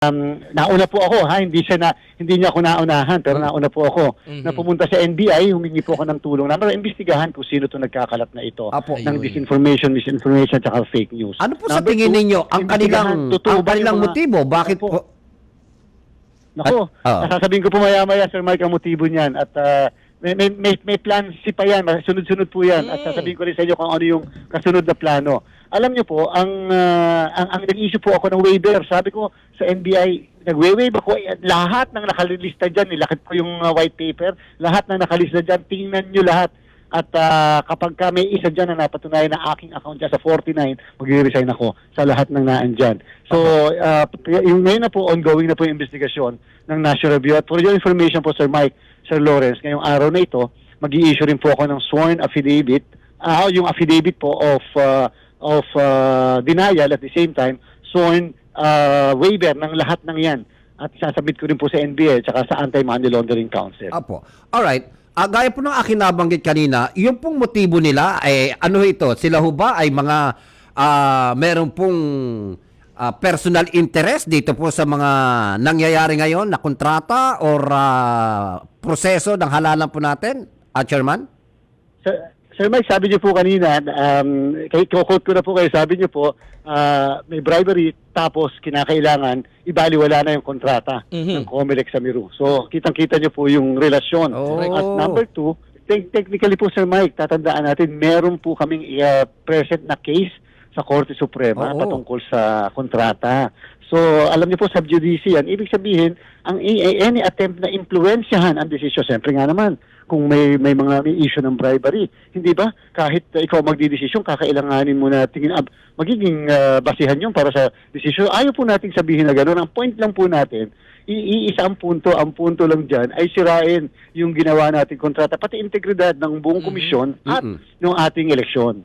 Um, nauna po ako ha, hindi siya na hindi niya ako naunahan pero nauna po ako Mhm. na pumunta sa NBI, humingi po ako ng tulong na para imbestigahan kung sino 'to nagkakalat na ito Apo. ng Ayun. disinformation, misinformation at fake news. Ano po sa Number tingin two, ninyo ang kanilang ang kanilang mga- motibo? Bakit Opo. po? Nako, At- ah. sasabihin ko po maya-maya Sir Mike ang motibo niyan at ah, may, may, may, may plan si pa yan, sunod-sunod po yan at Mm. sasabihin ko rin sa inyo kung ano yung kasunod na plano. Alam niyo po, ang, ah, ang, ang nag-issue po ako ng waiver, sabi ko sa NBI, nag-waive ako, eh, lahat ng nakalista dyan, nilakit ko yung ah, white paper, lahat ng nakalista dyan, tingnan nyo lahat. At ah, kapag ka may isa dyan na napatunayan na aking account dyan sa 49, mag-resign ako sa lahat ng naan dyan. So, ah, yung ngayon na po, ongoing na po yung investigasyon ng National Review. At for your information po, Sir Mike, Sir Lawrence, ngayong araw na ito, mag issue rin po ako ng sworn affidavit, ah yung affidavit po of ah, of ah, denial at the same time, sworn ah, waiver ng lahat ng yan. At sasabit ko rin po sa NBA at sa Anti-Money Laundering Council. Apo. Alright. Ah, gaya po ng akin nabanggit kanina, yung pong motibo nila, eh, ano ito? Sila ho ba ay mga ah, meron pong ah, personal interest dito po sa mga nangyayari ngayon na kontrata or ah, proseso ng halalan po natin, ah, Chairman? Sir, Sir Mike, sabi niyo po kanina, um, kay quote ko na po kayo, sabi niyo po, ah, may bribery tapos kinakailangan ibaliwala na yung kontrata Mhm. ng Comelec sa Miru. So, kitang-kita niyo po yung relasyon. Oh. At number two, te- technically po Sir Mike, tatandaan natin, meron po kaming ah, present na case sa Korte Suprema Oo. patungkol sa kontrata. So, alam niyo po, sub judice yan. Ibig sabihin, ang any attempt na impluensyahan ang desisyon, siyempre nga naman, kung may may mga may issue ng bribery, hindi ba? Kahit uh, ikaw magdidesisyon, kakailanganin mo na tingin ab magiging uh, basihan yun para sa desisyon. Ayaw po nating sabihin na gano'n. Ang point lang po natin, iisa ang punto, ang punto lang dyan ay sirain yung ginawa nating kontrata, pati integridad ng buong komisyon at Mhm. ng ating eleksyon.